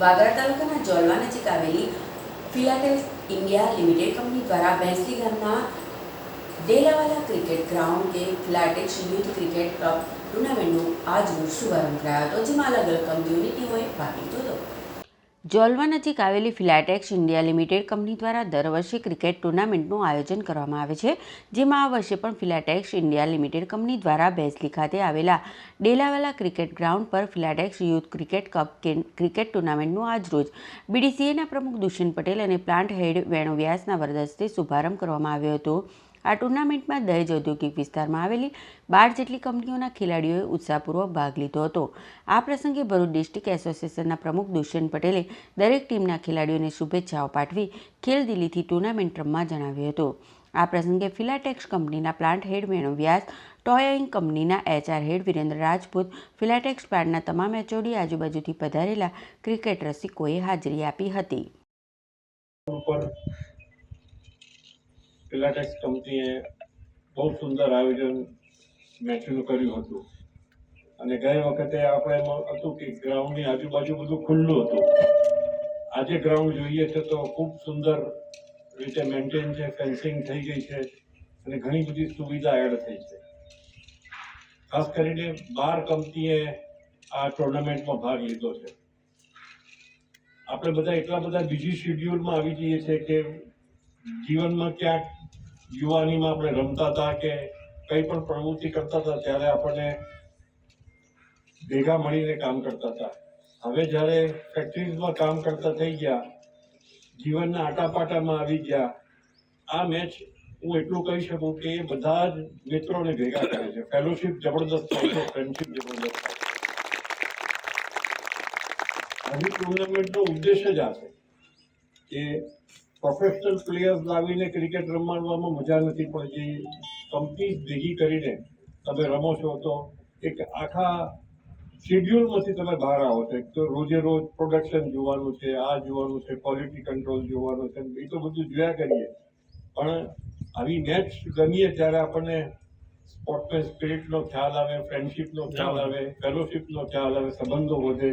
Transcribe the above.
વાગરા તાલુકાના જોલવા નજીક આવેલી ફિલાટેલ ઇન્ડિયા લિમિટેડ કંપની દ્વારા બેંસલી ગામના ડેલાવાલા ક્રિકેટ ગ્રાઉન્ડ કે ફિલાટેક્સ યુથ ક્રિકેટ કપ ટુર્નામેન્ટનો આજરોજ શુભારંભ કરાયો હતો, જેમાં અલગ અલગ કંપનીઓની ટીમોએ ભાગ લીધો હતો. જોલવા નજીક આવેલી ફિલાટેક્સ ઇન્ડિયા લિમિટેડ કંપની દ્વારા દર વર્ષે ક્રિકેટ ટુર્નામેન્ટનું આયોજન કરવામાં આવે છે, જેમાં આ વર્ષે પણ ફિલાટેક્સ ઇન્ડિયા લિમિટેડ કંપની દ્વારા બેસલી ખાતે આવેલા ડેલાવાલા ક્રિકેટ ગ્રાઉન્ડ પર Filatex youth cricket cup cricket ટુર્નામેન્ટનું આજરોજ બીડીસીએના પ્રમુખ દુષ્યંત પટેલ અને પ્લાન્ટ હેડ વેણુ વ્યાસના વરદસ્તે શુભારંભ કરવામાં આવ્યો હતો. આ ટુર્નામેન્ટમાં દહેજ ઔદ્યોગિક વિસ્તારમાં આવેલી બાર જેટલી કંપનીઓના ખેલાડીઓએ ઉત્સાહપૂર્વક ભાગ લીધો હતો. આ પ્રસંગે ભરૂચ ડિસ્ટ્રિક્ટ એસોસિએશનના પ્રમુખ દુષ્યંત પટેલે દરેક ટીમના ખેલાડીઓને શુભેચ્છાઓ પાઠવી ખેલદિલીથી ટુર્નામેન્ટ રમવા જણાવ્યું હતું. આ પ્રસંગે ફિલાટેક્સ કંપનીના પ્લાન્ટ હેડ વેણુ વ્યાસ ટોયઇંગ કંપનીના એચઆર હેડ વિરેન્દ્ર રાજપૂત, ફિલાટેક્સ પ્લાન્ટના તમામ એચઓડી આજુબાજુથી પધારેલા ક્રિકેટ રસિકોએ હાજરી આપી હતી. પિલાટેક્સ કંપનીએ બહુ સુંદર આયોજન મેચનું કર્યું હતું. અને ગઈ વખતે આપણે એમાં હતું કે ગ્રાઉન્ડની આજુબાજુ બધું ખુલ્લું હતું. આજે ગ્રાઉન્ડ જોઈએ છે તો ખૂબ સુંદર રીતે મેન્ટેન છે ફેન્સિંગ થઈ ગઈ છે અને ઘણી બધી સુવિધા એડ થઈ છે. ખાસ કરીને બાર કંપનીએ આ ટુર્નામેન્ટમાં ભાગ લીધો છે. આપણે બધા એટલા બધા બીજી શેડ્યુલમાં આવી જઈએ છીએ કે જીવનમાં ક્યાંક યુવાનીમાં આપણે રમતા હતા કે કંઈ પણ પ્રવૃત્તિ કરતા હતા, ત્યારે આપણને ભેગા મળીને કામ કરતા હતા. હવે જ્યારે ફેક્ટરીઝમાં કામ કરતા થઈ ગયા, જીવનના આટાપાટામાં આવી ગયા, આ મેચ હું એટલું કહી શકું કે બધા જ મિત્રોને ભેગા કરે છે. ફેલોશિપ જબરદસ્ત થાય છે ફ્રેન્ડશિપ જબરદસ્ત થાય છે. આવી ટુર્નામેન્ટનો ઉદ્દેશ જ આ છે કે પ્રોફેશનલ પ્લેયર્સ લાવીને ક્રિકેટ રમાડવામાં મજા નથી પડતી કંપની ભેગી કરીને તમે રમો છો તો એક આખા શેડ્યુલમાંથી તમે બહાર આવો છો. એક તો રોજે રોજ પ્રોડક્શન જોવાનું છે આ જોવાનું છે ક્વોલિટી કંટ્રોલ જોવાનું છે એ તો બધું જોયા કરીએ. પણ આવી મેચ ગમીએ ત્યારે આપણને સ્પોર્ટમેન સ્પિરિટનો ખ્યાલ આવે ફ્રેન્ડશિપનો ખ્યાલ આવે ફેલોશિપનો ખ્યાલ આવે સંબંધો વધે.